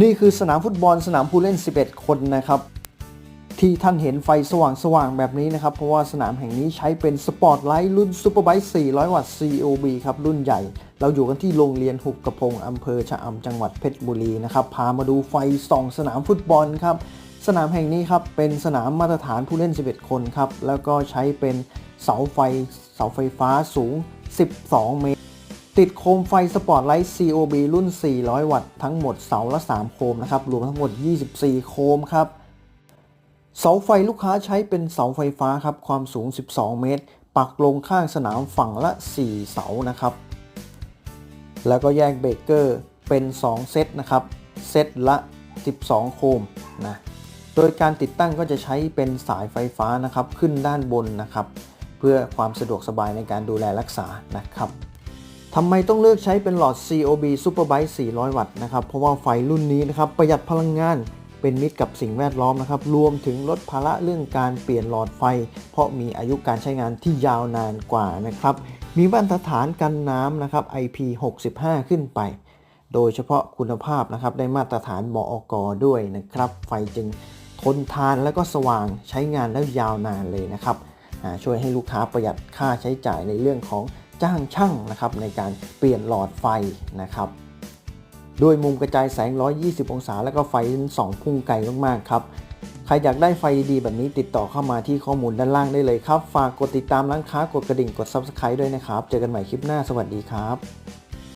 นี่คือสนามฟุตบอลสนามผู้เล่น 11 คนนะครับที่ท่านเห็นไฟสว่างสว่างๆแบบนี้นะครับ เพราะว่าสนามแห่งนี้ใช้เป็นสปอร์ตไลท์รุ่นซูเปอร์ไบค์400 วัตต์ COB ครับ รุ่นใหญ่ เราอยู่กันที่โรงเรียนหุบกระพงอำเภอชะอำจังหวัดเพชรบุรีนะครับ พามาดูไฟส่องสนามฟุตบอลครับ สนามแห่งนี้ครับ เป็นสนามมาตรฐานผู้เล่น 11 คนครับ แล้วก็ใช้เป็นเสาไฟเสาไฟฟ้าสูง 12 เมตร ติดโคมไฟสปอร์ตไลท์ COB รุ่น 400 วัตต์ทั้งหมดเสาละ 3 โคมนะครับ รวมทั้งหมด 24 โคมครับ เสาไฟลูกค้าใช้เป็นเสาไฟฟ้าครับ ความสูง 12 เมตร ปักลงข้างสนามฝั่งละ 4 เสานะครับ แล้วก็แยกเบรกเกอร์เป็น 2 เซตนะครับ เซตละ 12 โคมนะ โดยการติดตั้งก็จะใช้เป็นสายไฟฟ้านะครับ ขึ้นด้านบนนะครับ เพื่อความสะดวกสบายในการดูแลรักษานะครับ ทำไมต้องเลือกใช้เป็นหลอด COB Superbike 400 วัตต์นะครับ เพราะว่าไฟรุ่นนี้นะครับประหยัดพลังงานเป็นมิตรกับสิ่งแวดล้อมนะครับ รวมถึงลดภาระเรื่องการเปลี่ยนหลอดไฟ เพราะมีอายุการใช้งานที่ยาวนานกว่านะครับ มีมาตรฐานกันน้ำนะครับ IP65 ขึ้นไป โดยเฉพาะคุณภาพนะครับได้มาตรฐานบออกด้วยนะครับ ไฟจึงทนทานแล้วก็สว่างใช้งานแล้วยาวนานเลยนะครับช่วยให้ลูกค้าประหยัดค่าใช้จ่ายในเรื่องของ จ้างช่างนะครับในการเปลี่ยนหลอดไฟนะครับด้วยมุมกระจายแสง 120 องศา แล้วก็ไฟสองพุ่งไกลมากๆครับ ใครอยากได้ไฟดีๆแบบนี้ติดต่อเข้ามาที่ข้อมูลด้านล่างได้เลยครับ ฝากกดติดตามร้านค้ากดกระดิ่งกด Subscribe ด้วยนะครับ เจอกันใหม่คลิปหน้าสวัสดีครับ